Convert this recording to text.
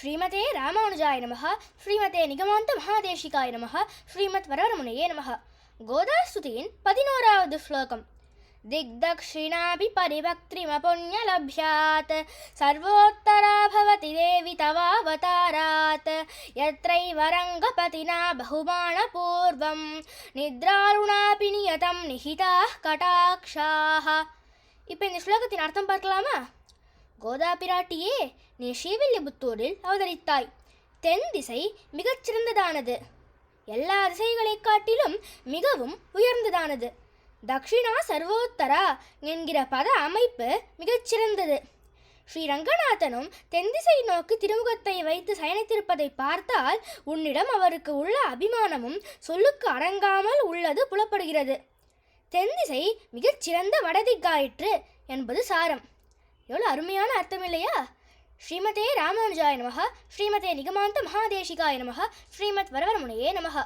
ஸ்ரீமதே ராமானுஜாய நமः ஸ்ரீமதே நிகமாந்த மகாதேசிகாய நமः ஸ்ரீமத் வரவரமுனையே நமः கோதாஸ்துதியின் பதினோராவது ஸ்லோகம் दिग्दक्षिणापि परिवक्त्रिमपुण्यलभ्यात् सर्वोत्तरा भवति देवि तवावतारात् यत्रैव रङ्गपतिना बहुमानपूर्वं निद्रारुणापि नियतं निहिताः कटाक्षाः இப்போ இந்த ஸ்லோகத்தின் அர்த்தம் பார்க்கலாமா கோதா பிராட்டியே நீ ஸ்ரீவில்லிபுத்தூரில் அவதரித்தாய். தென் திசை மிகச் சிறந்ததானது. எல்லா திசைகளை காட்டிலும் மிகவும் உயர்ந்ததானது. தக்ஷிணா சர்வோத்தரா என்கிற பத அமைப்பு மிகச்சிறந்தது ஸ்ரீ ரங்கநாதனும் தென்திசை நோக்கி திருமுகத்தை வைத்து சயனித்திருப்பதை பார்த்தால் உன்னிடம் அவருக்கு உள்ள அபிமானமும் சொல்லுக்கு அடங்காமல் உள்ளது புலப்படுகிறது. தென்திசை மிகச்சிறந்த வடதிக்காயிற்று என்பது சாரம். எவ்வளோ அருமையான அர்த்தம் இல்லையா ஸ்ரீமதே ராமானுஜாய நமக ஸ்ரீமதே நிகமாந்த மகாதேசிகாய நமக ஸ்ரீமத் வரவரமுனையே நமக